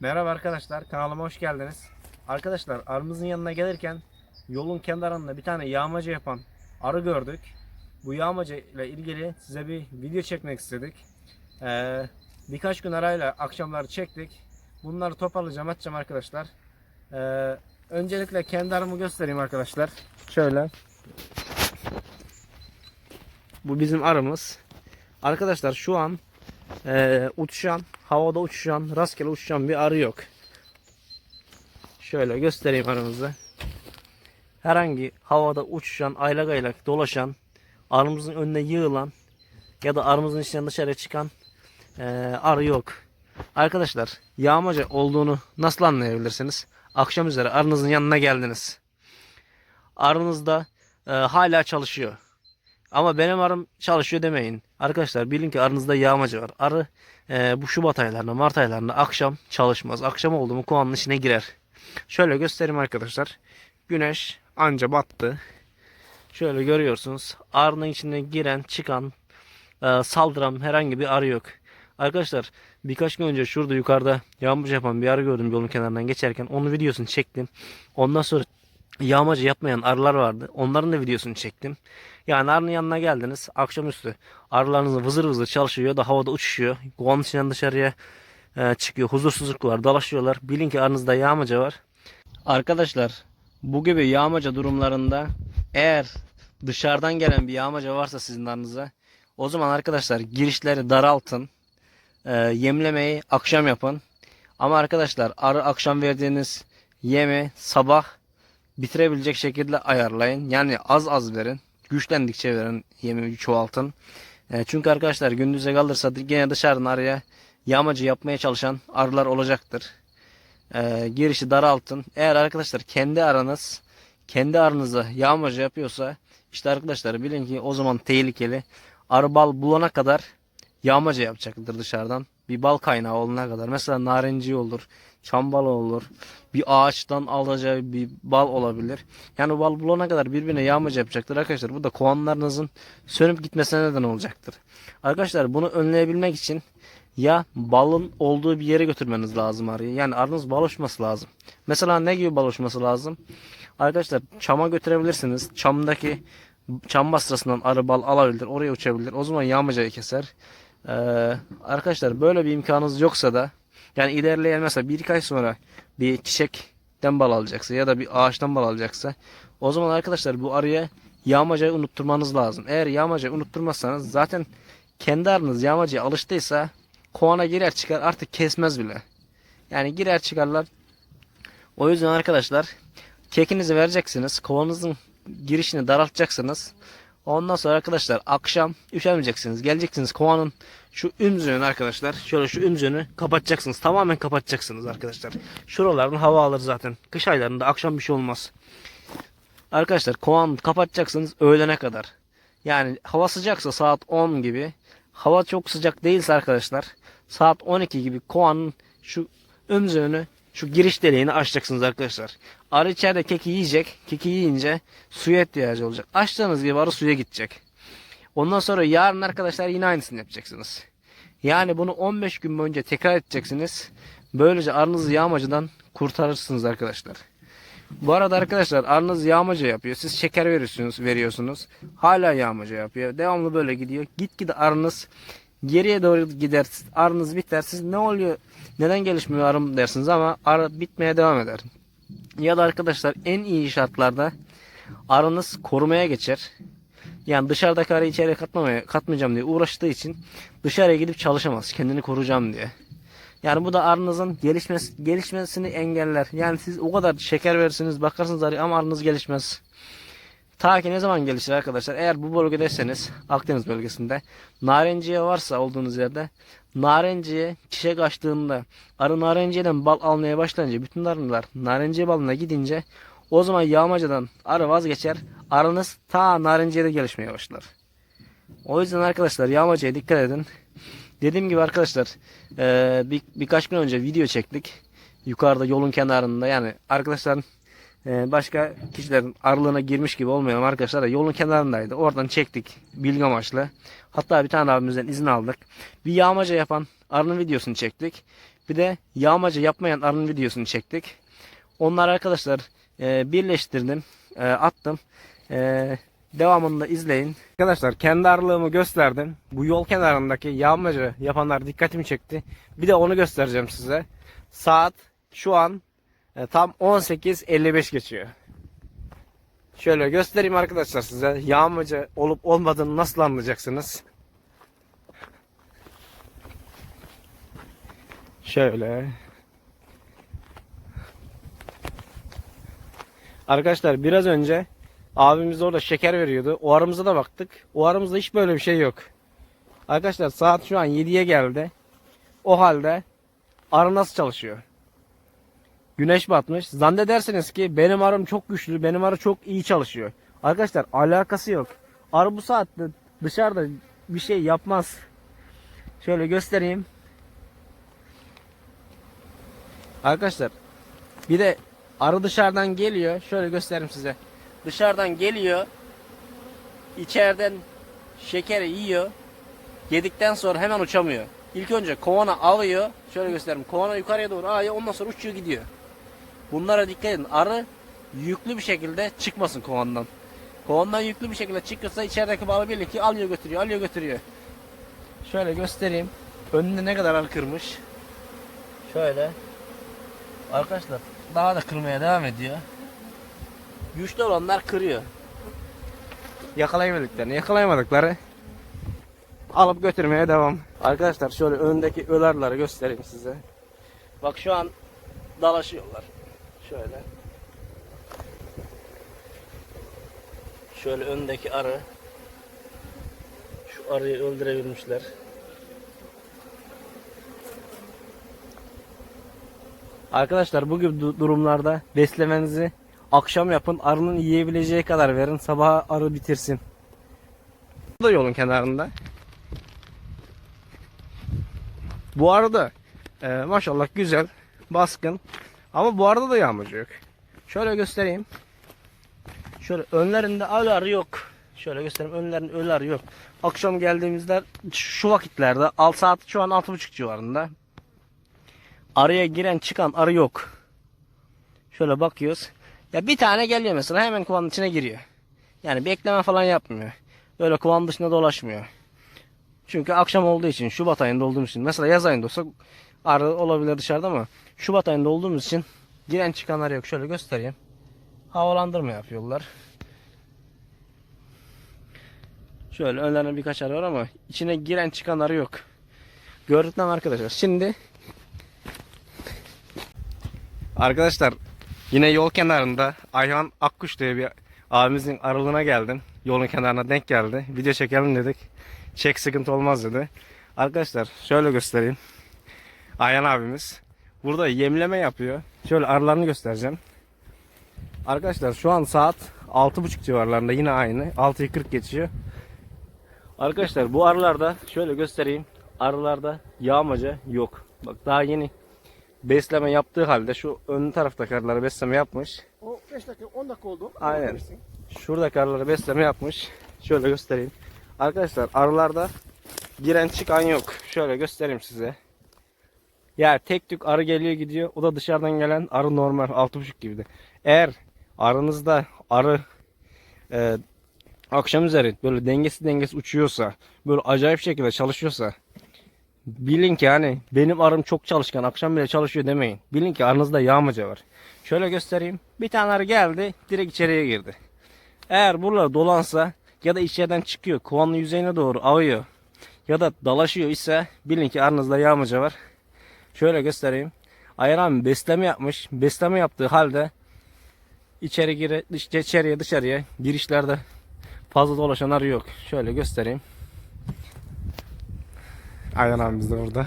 Merhaba arkadaşlar, kanalıma hoş geldiniz. Arkadaşlar, arımızın yanına gelirken yolun kenarında bir tane yağmacı yapan arı gördük. Bu yağmacı ile ilgili size bir video çekmek istedik. Ee, birkaç gün arayla akşamları çektik. Bunları toparlayacağım, atacağım arkadaşlar. Ee, öncelikle kendi arımı göstereyim arkadaşlar. Şöyle. Bu bizim arımız. Arkadaşlar şu an ee, uçuşan, havada uçuşan, rastgele uçuşan bir arı yok. Şöyle göstereyim aramızda. Herhangi havada uçuşan, aylak aylak dolaşan, arımızın önüne yığılan ya da arımızın içinden dışarıya çıkan ee, arı yok. Arkadaşlar yağmaca olduğunu nasıl anlayabilirsiniz? Akşam üzere arınızın yanına geldiniz. Arınız da ee, hala çalışıyor. Ama benim arım çalışıyor demeyin. Arkadaşlar bilin ki aranızda yağmacı var. Arı e, bu Şubat aylarında, Mart aylarında akşam çalışmaz. Akşam oldu mu kovanın içine girer. Şöyle göstereyim arkadaşlar. Güneş anca battı. Şöyle görüyorsunuz. Arının içine giren, çıkan, e, saldıran herhangi bir arı yok. Arkadaşlar birkaç gün önce şurada yukarıda yağmacı yapan bir arı gördüm yolun kenarından geçerken. Onun videosunu çektim. Ondan sonra yağmacı yapmayan arılar vardı. Onların da videosunu çektim. Yani arının yanına geldiniz. Akşamüstü arılarınız vızır vızır çalışıyor da havada uçuşuyor. Kovanın içinden dışarıya e, çıkıyor. Huzursuzluk var. Dalaşıyorlar. Bilin ki aranızda yağmaca var. Arkadaşlar bu gibi yağmaca durumlarında eğer dışarıdan gelen bir yağmaca varsa sizin aranıza o zaman arkadaşlar girişleri daraltın. E, yemlemeyi akşam yapın. Ama arkadaşlar arı akşam verdiğiniz yemi sabah bitirebilecek şekilde ayarlayın. Yani az az verin. Güçlendikçe verin yemi çoğaltın. E, çünkü arkadaşlar gündüze kalırsa gene dışarıdan araya yağmacı yapmaya çalışan arılar olacaktır. E, girişi daraltın. Eğer arkadaşlar kendi aranız kendi aranızda yağmacı yapıyorsa işte arkadaşlar bilin ki o zaman tehlikeli. Arı bal bulana kadar yağmaca yapacaktır dışarıdan. Bir bal kaynağı olana kadar. Mesela narenci olur, çam balı olur. Bir ağaçtan alacağı bir bal olabilir. Yani bal bulana kadar birbirine yağmaca yapacaktır arkadaşlar. Bu da kovanlarınızın sönüp gitmesine neden olacaktır. Arkadaşlar bunu önleyebilmek için ya balın olduğu bir yere götürmeniz lazım arıyı. Yani arınız bal uçması lazım. Mesela ne gibi bal uçması lazım? Arkadaşlar çama götürebilirsiniz. Çamdaki çam bastırasından arı bal alabilir. Oraya uçabilir. O zaman yağmacayı keser. Ee, arkadaşlar böyle bir imkanınız yoksa da yani ilerleyen mesela birkaç sonra bir çiçekten bal alacaksa ya da bir ağaçtan bal alacaksa o zaman arkadaşlar bu arıya yağmacayı unutturmanız lazım. Eğer yağmacayı unutturmazsanız zaten kendi arınız yağmacaya alıştıysa kovana girer çıkar artık kesmez bile. Yani girer çıkarlar. O yüzden arkadaşlar kekinizi vereceksiniz. Kovanızın girişini daraltacaksınız. Ondan sonra arkadaşlar akşam üşenmeyeceksiniz. Geleceksiniz kovanın şu ümzünü arkadaşlar. Şöyle şu ümzünü kapatacaksınız. Tamamen kapatacaksınız arkadaşlar. Şuralardan hava alır zaten. Kış aylarında akşam bir şey olmaz. Arkadaşlar kovan kapatacaksınız öğlene kadar. Yani hava sıcaksa saat 10 gibi. Hava çok sıcak değilse arkadaşlar saat 12 gibi kovanın şu ümzünü şu giriş deliğini açacaksınız arkadaşlar. Arı içeride keki yiyecek. Keki yiyince suya ihtiyacı olacak. Açtığınız gibi arı suya gidecek. Ondan sonra yarın arkadaşlar yine aynısını yapacaksınız. Yani bunu 15 gün boyunca tekrar edeceksiniz. Böylece arınızı yağmacıdan kurtarırsınız arkadaşlar. Bu arada arkadaşlar arınız yağmaca yapıyor. Siz şeker veriyorsunuz, veriyorsunuz. Hala yağmaca yapıyor. Devamlı böyle gidiyor. Gitgide arınız geriye doğru gider. Arınız biter. Siz ne oluyor? Neden gelişmiyor arım dersiniz ama arı bitmeye devam eder. Ya da arkadaşlar en iyi şartlarda arınız korumaya geçer. Yani dışarıdaki arıyı içeriye katmamaya, katmayacağım diye uğraştığı için dışarıya gidip çalışamaz. Kendini koruyacağım diye. Yani bu da arınızın gelişmesi, gelişmesini engeller. Yani siz o kadar şeker verirsiniz bakarsınız arıya ama arınız gelişmez. Ta ki ne zaman gelişir arkadaşlar? Eğer bu bölgedeyseniz Akdeniz bölgesinde narenciye varsa olduğunuz yerde narenciye çiçek açtığında arı narenciyeden bal almaya başlayınca bütün arılar narenciye balına gidince o zaman yağmacadan arı vazgeçer. Arınız ta narenciyede gelişmeye başlar. O yüzden arkadaşlar yağmacaya dikkat edin. Dediğim gibi arkadaşlar bir, birkaç gün önce video çektik. Yukarıda yolun kenarında yani arkadaşların başka kişilerin arılığına girmiş gibi olmayalım arkadaşlar da yolun kenarındaydı. Oradan çektik bilgi amaçlı. Hatta bir tane abimizden izin aldık. Bir yağmaca yapan arının videosunu çektik. Bir de yağmacı yapmayan arının videosunu çektik. Onları arkadaşlar e, birleştirdim. e, attım. E, devamını da izleyin. Arkadaşlar kendi arılığımı gösterdim. Bu yol kenarındaki yağmacı yapanlar dikkatimi çekti. Bir de onu göstereceğim size. Saat şu an tam 18.55 geçiyor. Şöyle göstereyim arkadaşlar size. Yağmacı olup olmadığını nasıl anlayacaksınız? Şöyle. Arkadaşlar biraz önce abimiz orada şeker veriyordu. O aramıza da baktık. O aramızda hiç böyle bir şey yok. Arkadaşlar saat şu an 7'ye geldi. O halde arı nasıl çalışıyor? Güneş batmış. Zannedersiniz ki benim arım çok güçlü, benim arı çok iyi çalışıyor. Arkadaşlar alakası yok. Arı bu saatte dışarıda bir şey yapmaz. Şöyle göstereyim. Arkadaşlar bir de arı dışarıdan geliyor. Şöyle göstereyim size. Dışarıdan geliyor. İçeriden şekeri yiyor. Yedikten sonra hemen uçamıyor. İlk önce kovana alıyor. Şöyle göstereyim. Kovana yukarıya doğru alıyor. Ondan sonra uçuyor gidiyor. Bunlara dikkat edin. Arı yüklü bir şekilde çıkmasın kovandan. Kovandan yüklü bir şekilde çıkırsa içerideki balı birlikte alıyor götürüyor. Alıyor götürüyor. Şöyle göstereyim. Önünde ne kadar arı kırmış. Şöyle. Arkadaşlar daha da kırmaya devam ediyor. Güçlü olanlar kırıyor. Yakalayamadıklarını, yakalayamadıkları alıp götürmeye devam. Arkadaşlar şöyle öndeki ölarları göstereyim size. Bak şu an dalaşıyorlar. Şöyle. Şöyle öndeki arı. Şu arıyı öldürebilmişler. Arkadaşlar bu gibi du- durumlarda beslemenizi akşam yapın. Arının yiyebileceği kadar verin. Sabah arı bitirsin. Bu da yolun kenarında. Bu arada e, maşallah güzel, baskın. Ama bu arada da yağmacı yok. Şöyle göstereyim. Şöyle önlerinde ölü arı yok. Şöyle göstereyim. Önlerinde ölü arı yok. Akşam geldiğimizde şu vakitlerde al saat şu an 6.30 civarında. Araya giren çıkan arı yok. Şöyle bakıyoruz. Ya bir tane geliyor mesela hemen kovanın içine giriyor. Yani bekleme falan yapmıyor. Böyle kovanın dışında dolaşmıyor. Çünkü akşam olduğu için Şubat ayında olduğumuz için mesela yaz ayında olsa arı olabilir dışarıda ama Şubat ayında olduğumuz için giren çıkanlar yok. Şöyle göstereyim. Havalandırma yapıyorlar. Şöyle önlerine birkaç arı var ama içine giren çıkan arı yok. Gördük arkadaşlar? Şimdi Arkadaşlar yine yol kenarında Ayhan Akkuş diye bir abimizin aralığına geldim. Yolun kenarına denk geldi. Video çekelim dedik. Çek sıkıntı olmaz dedi. Arkadaşlar şöyle göstereyim. Ayhan abimiz burada yemleme yapıyor. Şöyle arılarını göstereceğim. Arkadaşlar şu an saat 6.30 civarlarında yine aynı. 6'yı 40 geçiyor. Arkadaşlar bu arılarda şöyle göstereyim. Arılarda yağmaca yok. Bak daha yeni besleme yaptığı halde şu ön taraftaki arılara besleme yapmış. O 5 dakika 10 dakika oldu. Aynen. Şuradaki arılara besleme yapmış. Şöyle göstereyim. Arkadaşlar arılarda giren çıkan yok. Şöyle göstereyim size. Yani tek tük arı geliyor gidiyor. O da dışarıdan gelen arı normal 6.5 gibi de. Eğer aranızda arı e, akşam üzeri böyle dengesi dengesi uçuyorsa, böyle acayip şekilde çalışıyorsa bilin ki hani benim arım çok çalışkan akşam bile çalışıyor demeyin. Bilin ki aranızda yağmaca var. Şöyle göstereyim. Bir tane arı geldi direkt içeriye girdi. Eğer buralar dolansa ya da içeriden çıkıyor kovanın yüzeyine doğru ağıyor ya da dalaşıyor ise bilin ki aranızda yağmaca var. Şöyle göstereyim. Ayhan abi besleme yapmış. Besleme yaptığı halde içeri gire, dış, içeriye dışarıya girişlerde fazla dolaşan arı yok. Şöyle göstereyim. Ayhan abimiz de orada.